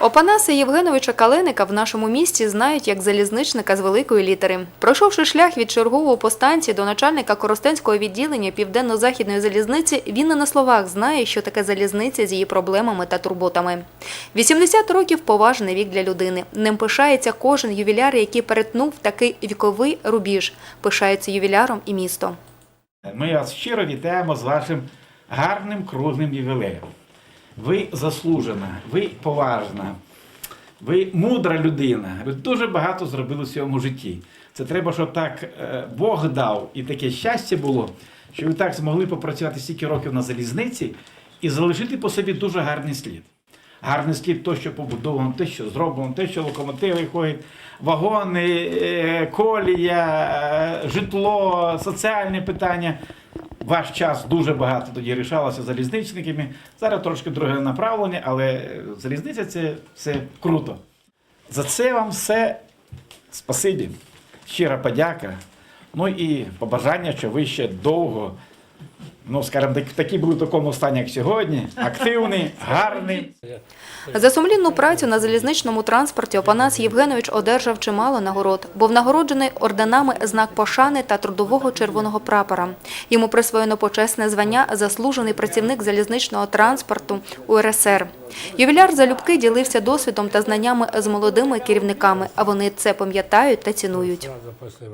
Опанаса Євгеновича Калиника в нашому місті знають як залізничника з великої літери. Пройшовши шлях від чергового по станції до начальника Коростенського відділення Південно-Західної залізниці, він не на словах знає, що таке залізниця з її проблемами та турботами. 80 років поважний вік для людини. Ним пишається кожен ювіляр, який перетнув такий віковий рубіж. Пишається ювіляром і місто. Ми вас щиро вітаємо з вашим гарним круглим ювілеєм. Ви заслужена, ви поважна, ви мудра людина. Ви дуже багато зробили в своєму житті. Це треба, щоб так е, Бог дав і таке щастя було, що ви так змогли попрацювати стільки років на залізниці і залишити по собі дуже гарний слід. Гарний слід то, що побудовано, те, що зроблено, те, що локомотиви ходять, вагони, е, колія, е, житло, соціальні питання. Ваш час дуже багато тоді рішалося залізничниками. Зараз трошки друге направлення, але е, залізниця це все круто. За це вам все спасибі, щира подяка. Ну і побажання, що ви ще довго, ну скажімо, так- такі були в такому стані, як сьогодні, активний, гарний. За сумлінну працю на залізничному транспорті Опанас Євгенович одержав чимало нагород. Був нагороджений орденами знак пошани та трудового червоного прапора. Йому присвоєно почесне звання заслужений працівник залізничного транспорту УРСР. Ювіляр залюбки ділився досвідом та знаннями з молодими керівниками, а вони це пам'ятають та цінують.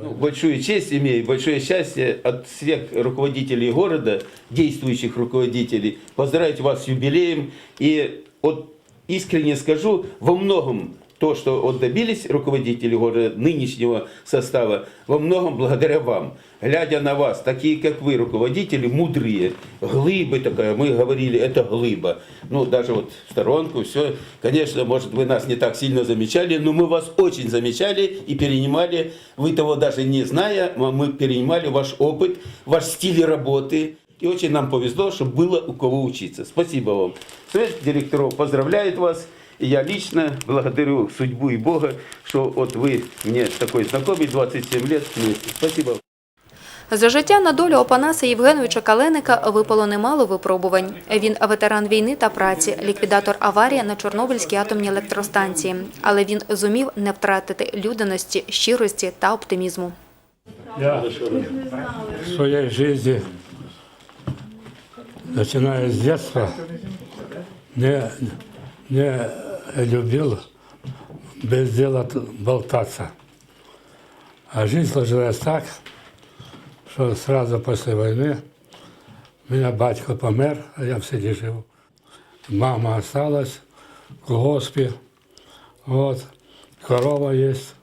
Ну, большую честь имею, большое счастье от всех руководителей города, действующих руководителей, поздравить вас с юбилеем. И вот искренне скажу, во многом то, что вот добились руководители города нынешнего состава, во многом благодаря вам. Глядя на вас, такие как вы, руководители, мудрые, глыбы такая, мы говорили, это глыба. Ну, даже вот в сторонку, все. Конечно, может, вы нас не так сильно замечали, но мы вас очень замечали и перенимали. Вы того даже не зная, м- мы перенимали ваш опыт, ваш стиль работы. И очень нам повезло, что было у кого учиться. Спасибо вам. Совет директоров поздравляет вас. И я лично благодарю судьбу и Бога, что вот вы мне такой знакомый, 27 лет вместе. Спасибо. За життя на долю Опанаса Євгеновича Каленика випало немало випробувань. Він ветеран війни та праці, ліквідатор аварії на Чорнобильській атомній електростанції. Але він зумів не втратити людяності, щирості та оптимізму. Я в своей жизни, начиная с детства, не, не любил без дела болтаться. А жизнь сложилась так, что сразу после войны у меня батько помер, а я в селе живу. Мама осталась в колгоспе, вот, корова есть,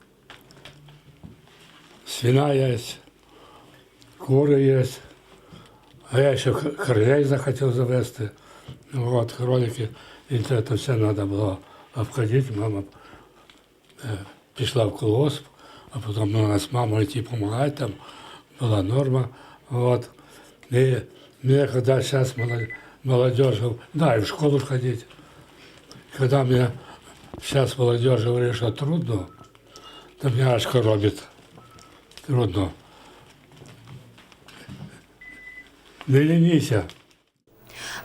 свина есть, куры есть. А я еще к- кролей захотел завести. Вот, кролики. И то это все надо было обходить. Мама э, пришла в колгосп, а потом ну, нас мама идти помогать там. Была норма. Вот. И мне, когда сейчас молодежь, да, и в школу ходить. Когда мне сейчас молодежь говорит, что трудно, то меня аж коробит. Трудно. Не лінійся.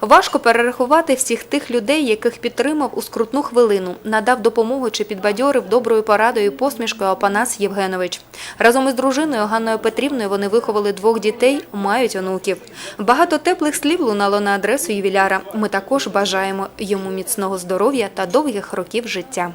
Важко перерахувати всіх тих людей, яких підтримав у скрутну хвилину, надав допомогу чи підбадьорив доброю порадою посмішкою Опанас Євгенович. Разом із дружиною Ганною Петрівною вони виховали двох дітей, мають онуків. Багато теплих слів лунало на адресу ювіляра. Ми також бажаємо йому міцного здоров'я та довгих років життя.